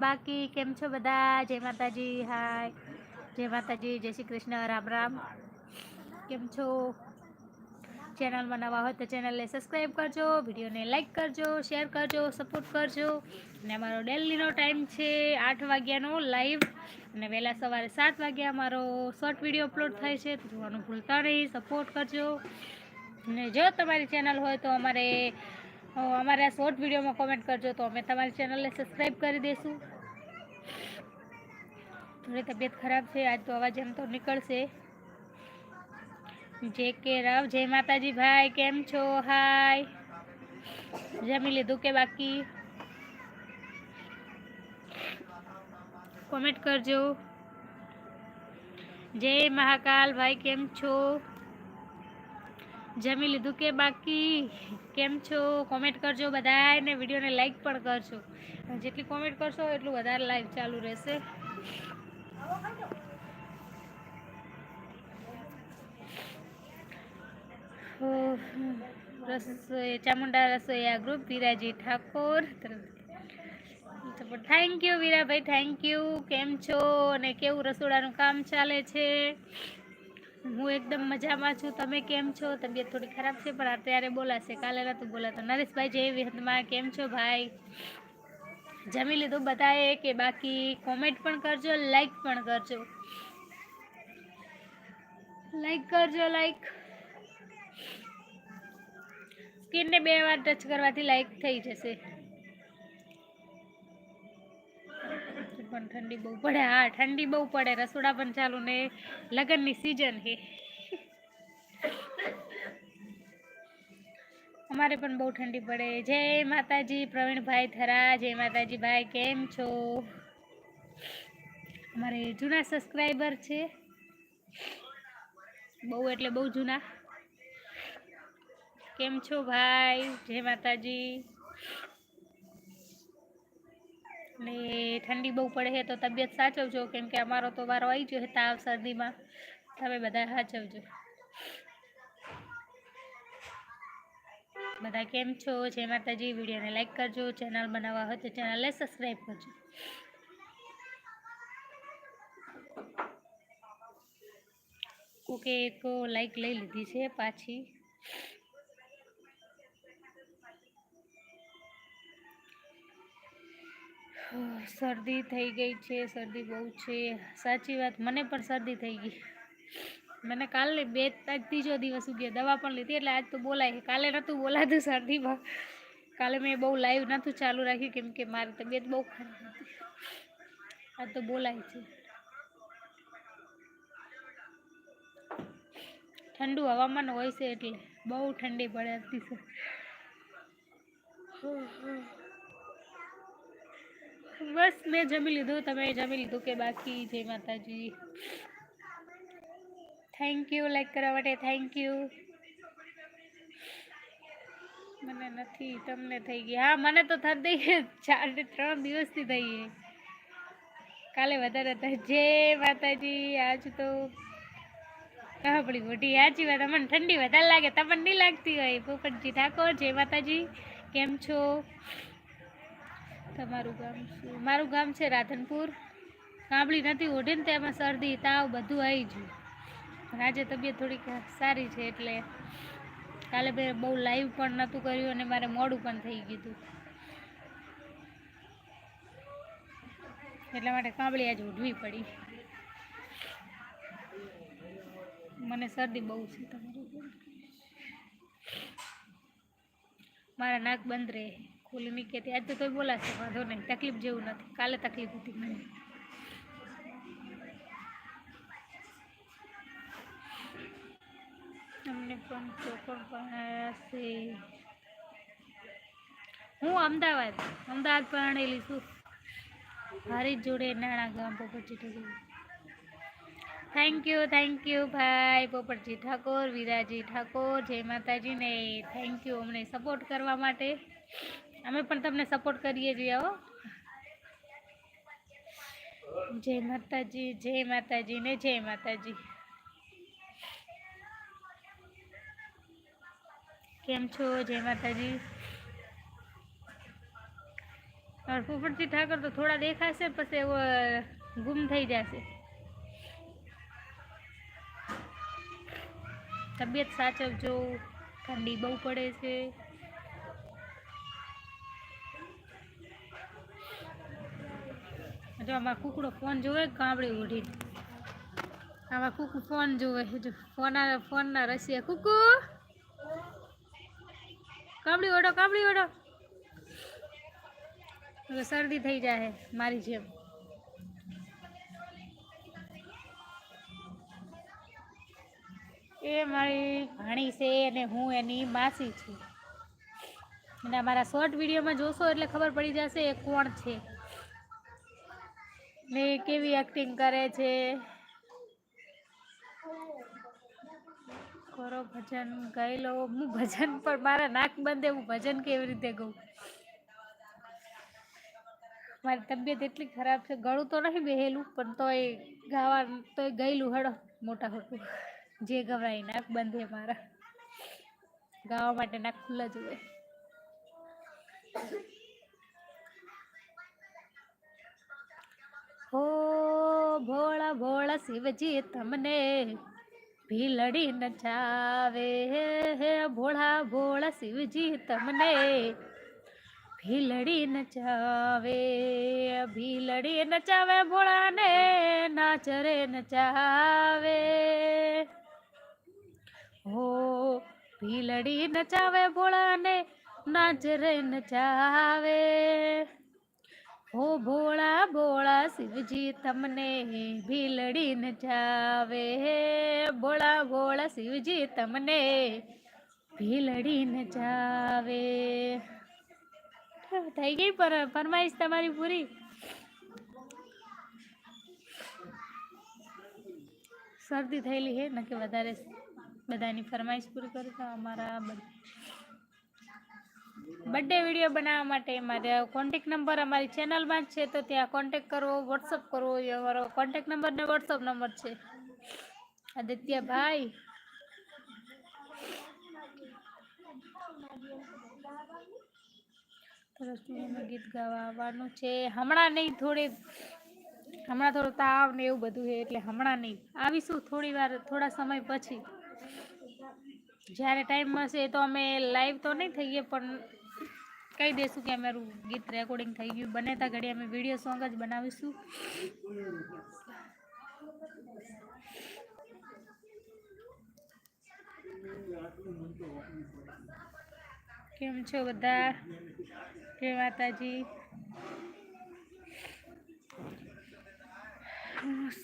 બાકી કેમ છો બધા? જય માતાજી, હાય. જય માતાજી, જય શ્રી કૃષ્ણ, રામ રામ. કેમ છો? ચેનલમાં નવા હોય તો ચેનલને સબસ્ક્રાઈબ કરજો, વિડીયોને લાઇક કરજો, શેર કરજો, સપોર્ટ કરજો. અને અમારો ડેલીનો ટાઈમ છે આઠ વાગ્યાનો લાઈવ. અને વહેલા સવારે સાત વાગ્યા અમારો શોર્ટ વીડિયો અપલોડ થાય છે. જોવાનું ભૂલતા નહીં, સપોર્ટ કરજો. અને જો તમારી ચેનલ હોય તો અમારે અ, અમારા શોર્ટ વિડીયોમાં કોમેન્ટ કરજો તો અમે તમારી ચેનલને સબસ્ક્રાઈબ કરી દઈશું થોડી તબિયત ખરાબ છે આજ તો અવાજ એમ તો નીકળશે. જે કે રાવ જય માતાજી ભાઈ કેમ છો? હાય જમી લીધું કે બાકી? કોમેન્ટ કરજો. જય મહાકાલ ભાઈ કેમ છો? જમી લીધું કે બાકી? કેમ છો? કોમેન્ટ કરજો બધાને વિડીયોને લાઈક પણ કરજો. જેટલી કોમેન્ટ કરશો એટલું વધારે લાઈવ ચાલુ રહેશે. રસોઈ, Chamunda રસોઈયા group Viraji Thakor. Thank you Virabhai thank you કેમ છો? અને કેવું રસોડાનું કામ ચાલે છે? હું એકદમ મજામાં છું. તમે કેમ છો? તબિયત થોડી ખરાબ છે, પણ અત્યારે બોલાશે. કાલે નહોતું બોલાતો. નરેશભાઈ, જય વિહતમાં કેમ છો ભાઈ? જમી લીધું બધાએ કે બાકી કોમેન્ટ પણ કરજો લાઈક પણ કરજો. લાઈક કરજો લાઈક સ્કિનને બે વાર ટચ કરવાથી લાઈક થઈ જશે. પણ ઠંડી બહુ પડે. હા, ઠંડી બહુ પડે. રસોડા પણ ચાલુ ને લગ્નની સિઝન હે અમારે પણ બહુ ઠંડી પડે. જય માતાજી, પ્રવીણભાઈ થરા. જય માતાજી ભાઈ કેમ છો? અમારે જૂના સબસ્ક્રાઈબર છે. બહુ એટલે બહુ જૂના. કેમ છો ભાઈ? જય માતાજી. ને ઠંડી બહુ પડે છે તો તબિયત સાચવજો, કેમ કે અમારો તો વારો આવી ગયો છે તાવ, શરદીમાં. તમે બધા સાચવજો. બધા કેમ છો? જય માતાજી. વિડીયોને લાઈક કરજો, ચેનલ બનાવવા હોય તો ચેનલને સબસ્ક્રાઈબ કરજો. ઓકે એક લાઈક લઈ લીધી છે પાછી. શરદી થઈ ગઈ છે, શરદી બહુ છે. સાચી વાત, મને પણ શરદી થઈ ગઈ. મને કાલે બે, આજ ત્રીજો દિવસ ઉગ્યો, દવા પણ લીધી, એટલે આજ તો બોલાય છે. કાલે નહોતું બોલાતું શરદીમાં. કાલે મેં બહુ લાઈવ નહોતું ચાલુ રાખ્યું, કેમ કે મારી તબિયત બહુ ખરાબ હતી. આજ તો બોલાય છે. ઠંડુ હવામાન હોય છે એટલે બહુ ઠંડી પડે અતિશય. બસ મેં જમી લીધું, તમે જમી લીધું કે બાકી? જય માતાજી. થેન્ક યુ લાઈક કરવા માટે થેન્ક યુ મને નથી, તમને થઈ ગઈ. હા, મને તો થતી ચાર ને ત્રણ દિવસથી થઈ ગઈ. કાલે વધારે હતા જય માતાજી, આજ તો આપણી મોટી સાચી વાત. મને ઠંડી વધારે લાગે, તમને નહીં લાગતી હોય? પોપટજી ઠાકોર, જય માતાજી. કેમ છો? તમારું ગામ શું? મારું ગામ છે રાધનપુર. કાંબળી નથી ઓઢે ને તેમાં શરદી, તાવ બધું આવી ગયું. આજે તબિયત થોડીક સારી છે એટલે કાલે મેં બહુ લાઈવ પણ નહોતું કર્યું અને મારે મોડું પણ થઈ ગયું હતું. એટલા માટે કાંબળી આજે ઉઢવી પડી. મને શરદી બહુ છે તમારું. મારા નાક બંધ રહે. ખુલ્લી નહીં કહેતી આજે તો તોય બોલાશે, વાંધો નહીં. તકલીફ જેવું નથી. કાલે તકલીફ હતી મને. અમને પણ ચોખણ પાસે હું અમદાવાદ. અમદાવાદ પરણેલી છું. મારી જોડે નાણા ગામ Popatji Thakor. Thank you thank you ભાઈ. પોપટજી ઠાકોર, વિરાજી ઠાકોર, જય માતાજીને. થેન્ક યુ અમને સપોર્ટ કરવા માટે. અમે પણ તમને સપોર્ટ કરીએ છીએ હો. જય માતાજી જય માતાજી ને જય માતાજી. કેમ છો? જય માતાજી. और પોપટજી ઠાકર તો થોડા દેખાશે, પછી એવો ગુમ થઈ જશે. તબિયત સાચવજો ઠંડી બહુ પડે છે. જો આમાં કુકડો ફોન જોવે ગામડી ઉઠી આમાં કુકુ ફોન જોવે. જો, ફોન, ફોનના રસિયા કુકુ! કાંબળી ઓઢો કામડી ઓડો! હવે શરદી થઈ જાય મારી જેમ. એ મારી ભાણી છે અને હું એની માસી છું. અને અમારા શોર્ટ વિડીયોમાં જોશો એટલે ખબર પડી જશે એ કોણ છે. ને કેવી એક્ટિંગ કરે છે? કરો ભજન, ગાઈ લો. હું ભજન પણ મારા નાક બંધે, હું ભજન કેવી રીતે ગઉં? મારી તબિયત એટલી ખરાબ છે, ગળું તો નહીં બેહેલું, પણ તોય ગાવા, તોય ગયેલું હડો, મોટા ખોટું જે ગવાય, નાક બંધે મારા. ગાવા માટે નાક ખુલ્લા જ હોય. હો ભોળા ભોળા શિવજી તમને ભીલડી નચાવે હે ભોળા ભોળા શિવજી તમને ભીલડી નચાવે ભીલડી નચાવે ભોળાને નાચરે નચાવે હો ભીલડી નચાવે ભોળાને નાચરે નચાવે હો ભોળા ભોળા શિવજી તમને ભીલડી નચાવે ભોળા ભોળા શિવજી તમને ભીલડી નચાવે થઈ ગઈ પર ફરમાઈશ તમારી પૂરી. શરદી થયેલી હે ને કે વધારે બધાની ફરમાઈશ પૂરી કરું તો અમારા બર્થડે વીડિયો બનાવવા માટે મારે કોન્ટેક નંબર અમારી ચેનલમાં જ છે, તો ત્યાં કોન્ટેક કરવો વોટ્સઅપ કરવો, એ અમારો કોન્ટેક નંબર ને વોટ્સઅપ નંબર છે. આદિત્યભાઈ ભાઈ. ગીત ગાવાનું છે. હમણાં નહીં, થોડી, હમણાં થોડો તાવ ને એવું બધું છે, એટલે હમણાં નહીં. આવીશું થોડી વાર, થોડા સમય પછી. જ્યારે ટાઈમ મળશે તો અમે લાઈવ તો નહીં થઈએ, પણ કહી દઈશું કે અમારું ગીત રેકોર્ડિંગ થઈ ગયું. બને ત્યાં ઘડી અમે વીડિયો સોંગ જ બનાવીશું. કેમ છો બધા? જય માતાજી?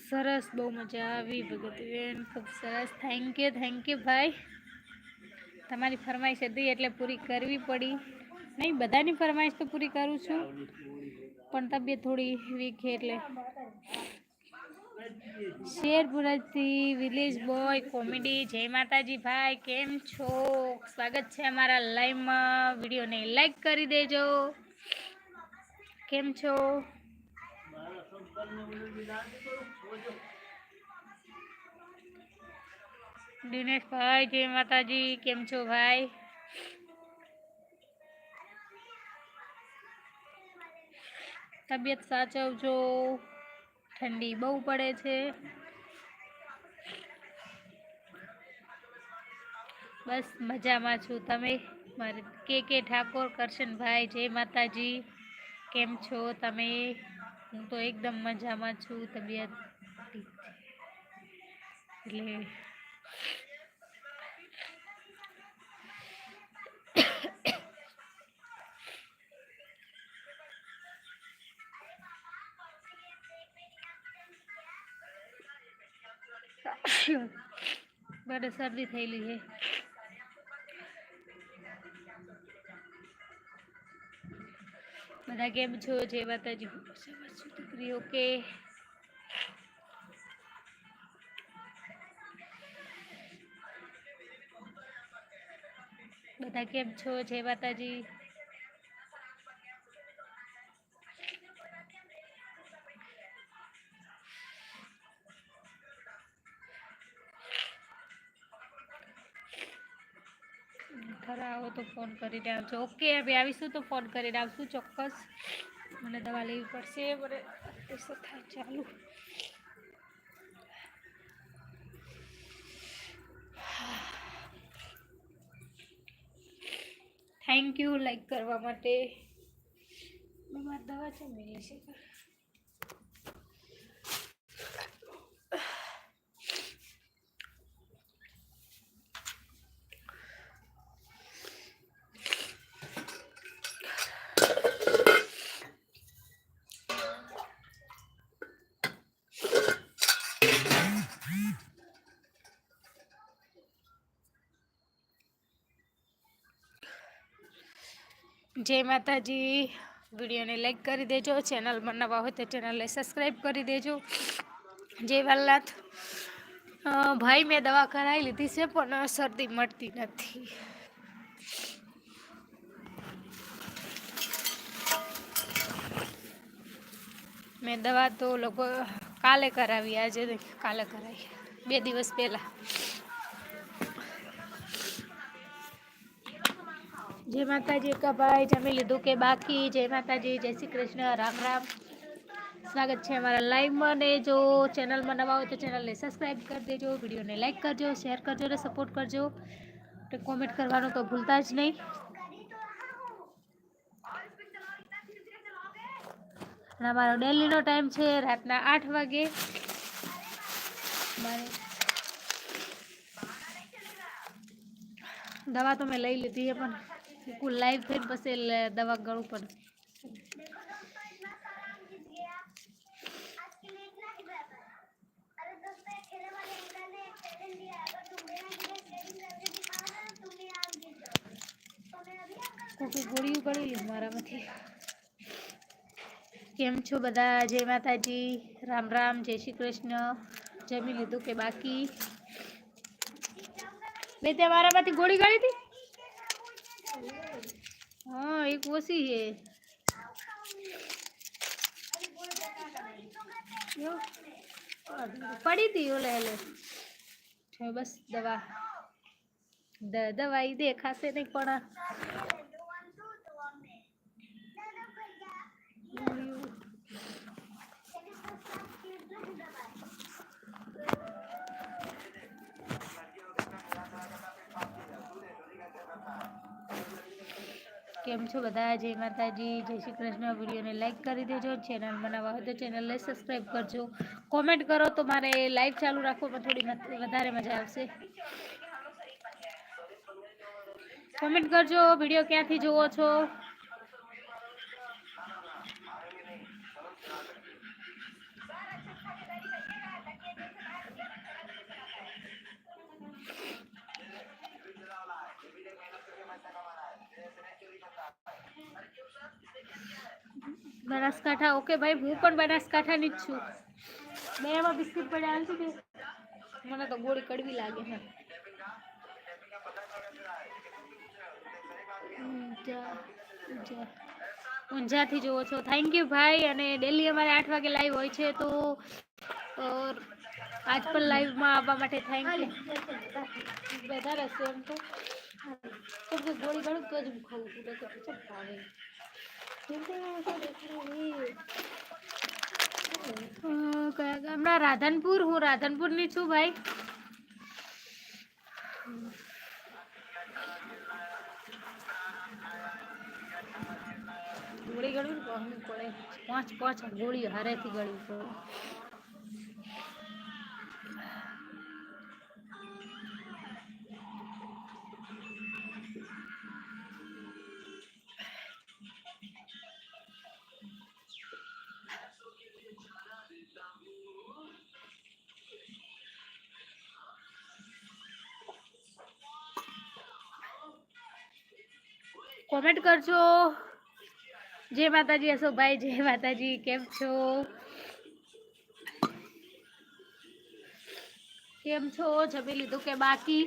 સરસ, બહુ મજા આવી ભગતબેન. ખૂબ સરસ. થેન્ક યુ થેન્ક યુ ભાઈ. તમારી ફરમાઈશ હતી એટલે પૂરી કરવી પડી. નહીં, બધાની ફરમાઈશ તો પૂરી કરું છું. પણ તબિયત થોડી વીક એટલે. શેરપુરાથી વિલેજ બોય કોમેડી. જય માતાજી ભાઈ, કેમ છો? સ્વાગત છે અમારા લાઈવમાં વિડીયોને લાઈક કરી દેજો. કેમ છો? દિનેશભાઈ, જય માતાજી. કેમ છો ભાઈ? તબિયત સાચવજો. ઠંડી બહુ પડે છે. બસ મજામાં છું. તમે મારે કે કે ઠાકોર, કરશનભાઈ, જય માતાજી. કેમ છો તમે? હું તો એકદમ મજામાં છું. તબિયત ઠીક છે. એટલે બડે શરદી થયેલી છે બધા કેમ છો જય માતાજી હું મજામાં છું દીકરી ઓકે બધા કેમ છો જય માતાજી ખરા આવો તો ફોન કરીને આવજો. ઓકે, હવે આવીશું તો ફોન કરીને આવશું ચોક્કસ. મને દવા લેવી પડશે, મને થાય ચાલુ. થેન્ક યુ લાઈક કરવા માટે. મારી દવા છે મેળવી છે જય માતાજી. વિડીયોને લાઈક કરી દેજો ચેનલમાં નવા હોય તો ચેનલને સબસ્ક્રાઈબ કરી દેજો. જય વાલનાથ. ભાઈ, મેં દવા કરાવી લીધી છે, પણ શરદી મળતી નથી. મેં દવા તો લોકો કાલે કરાવી, આજે કાલે કરાવી. બે દિવસ પહેલાં. જય માતાજી કભાઈ જમી લીધું કે બાકી જય માતાજી જય શ્રી કૃષ્ણ રામ રામ સ્વાગત છે અમારા લાઈવમાં ને જો ચેનલમાં નવા હોય તો ચેનલને સબસ્ક્રાઈબ કરી દેજો વિડીયોને લાઈક કરજો શેર કરજો અને સપોર્ટ કરજો અને કોમેન્ટ કરવાનું તો ભૂલતા જ નહીં અને અમારો ડેલીનો ટાઈમ છે રાતના આઠ વાગે. મારે દવા તો મેં લઈ લીધી છે પણ કુલ લાઈવ થઈને પછી એટલે દવા ગળું પડે કોકી ગોળીઓ ગળી લીધી મારામાંથી કેમ છો બધા? જય માતાજી. રામ રામ. જય શ્રી કૃષ્ણ. જમી લીધું કે બાકી? બે તે મારામાંથી ગોળી ગળી હતી? હા, એક ઓછી છે. પડી હતી ઓલે હેલે બસ દવા. દ- દવા ઈ દેખાશે નહીં પણ. કેમ છો બધા? જય માતાજી, જય શ્રી કૃષ્ણ. વિડીયોને લાઈક કરી દેજો ચેનલ બનાવવા હોય તો ચેનલને સબસ્ક્રાઈબ કરજો. કોમેન્ટ કરો તો મારે લાઈવ ચાલુ રાખવામાં થોડી વધારે મજા આવશે. કોમેન્ટ કરજો, વીડિયો ક્યાંથી જુઓ છો? બનાસકાંઠા. ઓકે ભાઈ, હું પણ બનાસકાંઠાની જ છું. મેં એમાં બિસ્કિટ પડ્યા હાલતું કે મને તો ગોળી કડવી લાગે. છે ઊંઝા ઊંઝા ઊંઝાથી જોવો છો. થેન્ક યુ ભાઈ. અને ડેલી અમારે આઠ વાગે લાઈવ હોય છે, તો આજ પણ લાઈવમાં આવવા માટે થેન્ક યુ વધારે હશે એમ તો. ગોળી ગણું તો જ હું ખાઉં છું. ગામના રાધનપુર હું રાધનપુરની છું ભાઈ. ગોળી ને કહું પાંચ પાંચ ગોળી હારેથી ગળવી કોમેન્ટ કરજો જય માતાજી અશોકભાઈ જય માતાજી કેમ છો કેમ છો જમી લીધું કે બાકી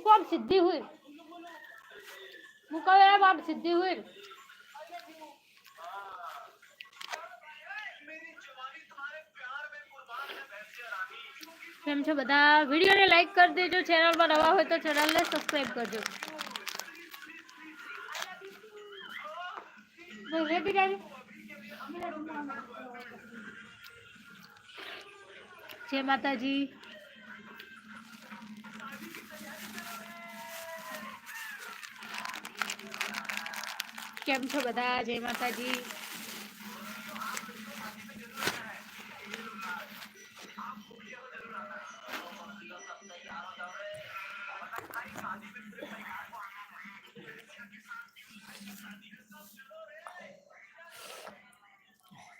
કોમ સિદ્ધિ હુઈ મુકાવે બાપ સિદ્ધિ હુઈ કેમ છો બધા? વિડીયોને લાઈક કરી દેજો ચેનલમાં નવા હોય તો ચેનલને સબસ્ક્રાઈબ કરજો. જય માતાજી. કેમ છો બધા? જય માતાજી.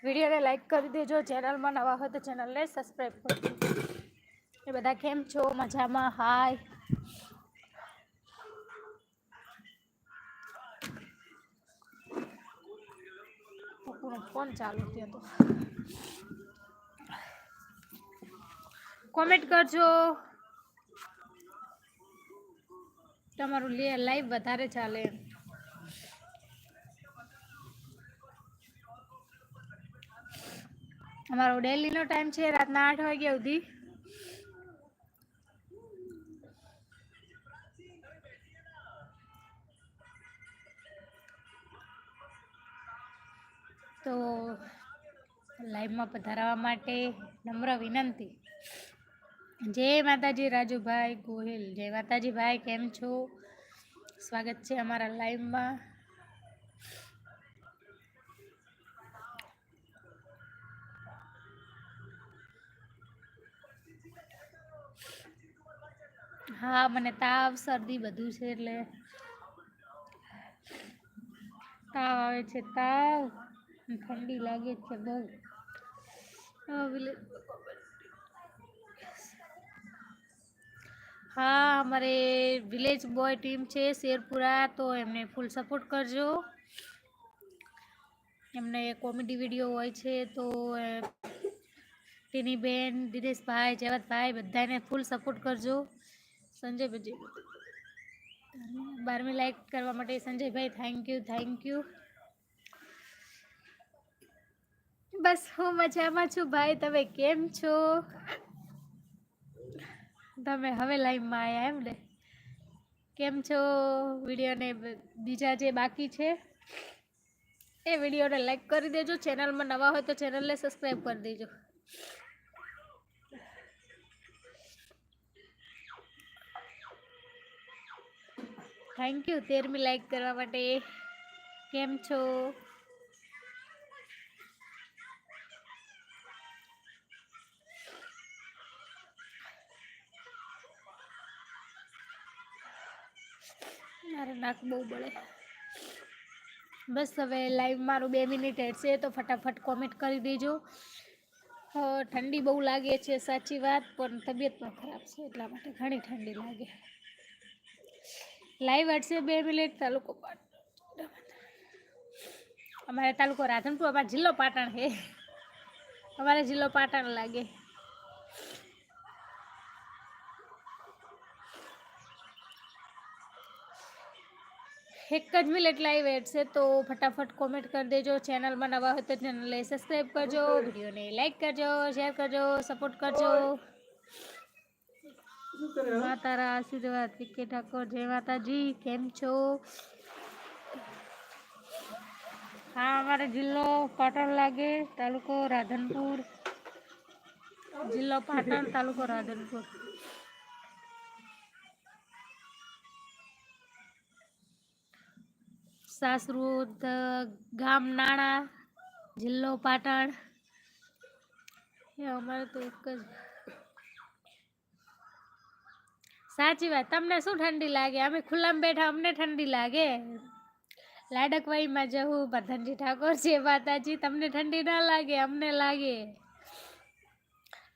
વિડીયોને લાઈક કરી દેજો. ચેનલમાં નવા હોય તો ચેનલને સબસ્ક્રાઈબ કરજો એ બધા કેમ છો? મજામાં? હાય. ફોન ચાલુ થયો તો. કોમેન્ટ કરજો. તમારું લાઈવ વધારે ચાલે. એમ અમારો ડેલીનો ટાઈમ છે, રાતના આઠ વાગ્યા સુધી. તો લાઈવમાં પધારવા માટે નમ્ર વિનંતી. જય માતાજી રાજુભાઈ ગોહિલ. જય માતાજી ભાઈ, કેમ છો? સ્વાગત છે અમારા લાઈવમાં. હા મને તાવ શરદી બધું છે એટલે તાવ આવે છે તાવ. ઠંડી લાગે છે બહુ. હા, અમારે વિલેજ બોય ટીમ છે શેરપુરા તો એમને ફૂલ સપોર્ટ કરજો. એમને કોમેડી વીડિયો હોય છે તો તેની બેન દિનેશભાઈ જયવતભાઈ બધાને ફૂલ સપોર્ટ કરજો. સંજયભાઈ બારમી લાઈક કરવા માટે Sanjaybhai thank you thank you બસ, હું મજામાં છું ભાઈ. તમે કેમ છો? તમે હવે લાઈવમાં આવ્યા એમ ને? કેમ છો? વિડીયોને બીજા જે બાકી છે, એ વિડીયોને લાઈક કરી દેજો. ચેનલમાં નવા હોય તો ચેનલને સબસ્ક્રાઈબ કરી દેજો. થેન્ક યુ તેરમી લાઈક કરવા માટે કેમ છો મારે નાક બહુ બળે બસ હવે લાઈવ મારું બે મિનિટ હેડશે તો ફટાફટ કોમેન્ટ કરી દેજો અ, ઠંડી બહુ લાગે છે સાચી વાત પણ તબિયત પણ ખરાબ છે એટલા માટે ઘણી ઠંડી લાગે। લાઈવ હટશે બે મિનિટ તાલુકો પાટણ અમારે તાલુકો રાધનપુર અમારો જિલ્લો પાટણ છે અમારે જિલ્લો પાટણ લાગે એક જ મિનિટ લાઈવ છે તો ફટાફટ કોમેન્ટ કરી દેજો ચેનલમાં નવા હોય તો ચેનલને સબસ્ક્રાઈબ કરજો વિડીયોને લાઈક કરજો શેર કરજો સપોર્ટ કરજો મા આશીર્વાદ, વિકે ઠાકોર, જય માતાજી, કેમ છો? હા, અમારે જિલ્લો પાટણ લાગે, તાલુકો રાધનપુર. જિલ્લો પાટણ, તાલુકો રાધનપુર. સાસરું ગામ નાણા, જિલ્લો પાટણ. એ અમારે તો એક જ સાચી વાત. તમને શું ઠંડી લાગે? અમે ખુલ્લામાં બેઠા, અમને ઠંડી લાગે. લાડકવાઈમાં જવું પ્રધાનજી ઠાકોર છે, માતાજી, તમને ઠંડી ના લાગે? અમને લાગે.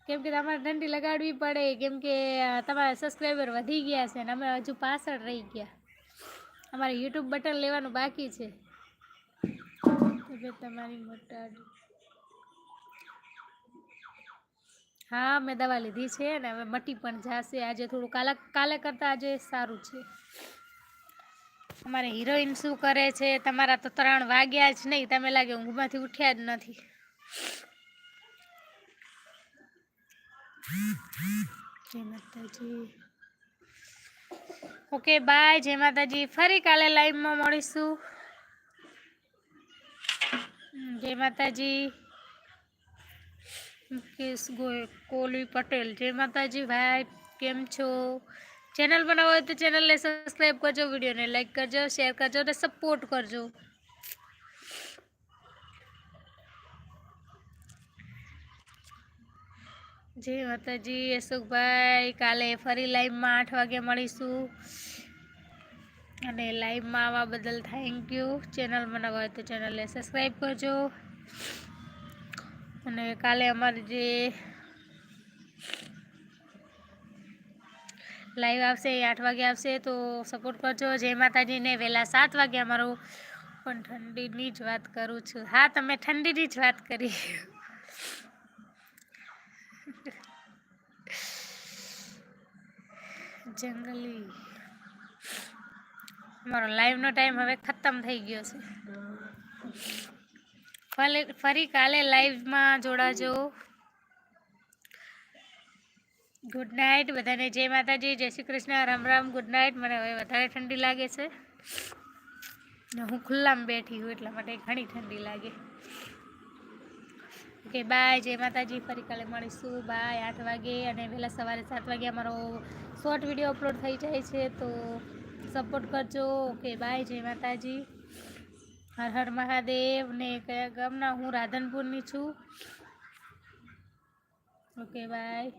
કેમ કે તમારે ઠંડી લગાડવી પડે. કેમ કે તમારા સબસ્ક્રાઈબર વધી ગયા છે અને અમે હજુ પાછળ રહી ગયા. અમારે યુટ્યુબ બટન લેવાનું બાકી છે. તમારી મોટા હા, મેં દવા લીધી છે ને હવે મટી પણ જશે. આજે થોડું કાલે કાલે કરતાં આજે સારું છે. અમારે હિરોઈન શું કરે છે? તમારા તો ત્રણ વાગ્યા જ નહીં. તમે લાગે ઊંઘમાંથી ઉઠ્યા જ નથી. જય માતાજી. ઓકે બાય જય માતાજી. ફરી કાલે લાઈવમાં મળીશું. જય માતાજી. મુકેશ કોલી પટેલ. જય માતાજી ભાઈ, કેમ છો? ચેનલ બનાવો હોય તો ચેનલને સબસ્ક્રાઈબ કરજો વિડીયોને લાઈક કરજો શેર કરજો અને સપોર્ટ કરજો. જય માતાજી, અશોકભાઈ, કાલે ફરી લાઈવમાં આઠ વાગે મળીશું. અને લાઈવમાં આવવા બદલ થેન્ક યુ ચેનલ બનાવવા હોય તો ચેનલને સબસ્ક્રાઈબ કરજો. અને કાલે અમારે જે લાઈવ આવશે, એ આઠ વાગે આવશે, તો સપોર્ટ કરજો. જય માતાજીને વહેલા સાત વાગે અમારું પણ ઠંડીની જ વાત કરું છું. હા, તમે ઠંડીની જ વાત કરી. જંગલી. અમારો લાઈવનો ટાઈમ હવે ખતમ થઈ ગયો છે. ફરી કાલે લાઈવમાં જોડાજો. ગુડ નાઇટ બધાને જય માતાજી, જય શ્રી કૃષ્ણ, રામ રામ ગુડ નાઇટ મને હવે વધારે ઠંડી લાગે છે. હું ખુલ્લામાં બેઠી હું એટલા માટે ઘણી ઠંડી લાગે. ઓકે બાય જય માતાજી, ફરી કાલે મળીશું. બાય આઠ વાગે અને વહેલા સવારે સાત વાગે અમારો શોર્ટ વીડિયો અપલોડ થઈ જાય છે, તો સપોર્ટ કરજો. ઓકે બાય જય માતાજી. હર હર મહાદેવ ને કયા ગામના હું રાધનપુરની છું. Okay bye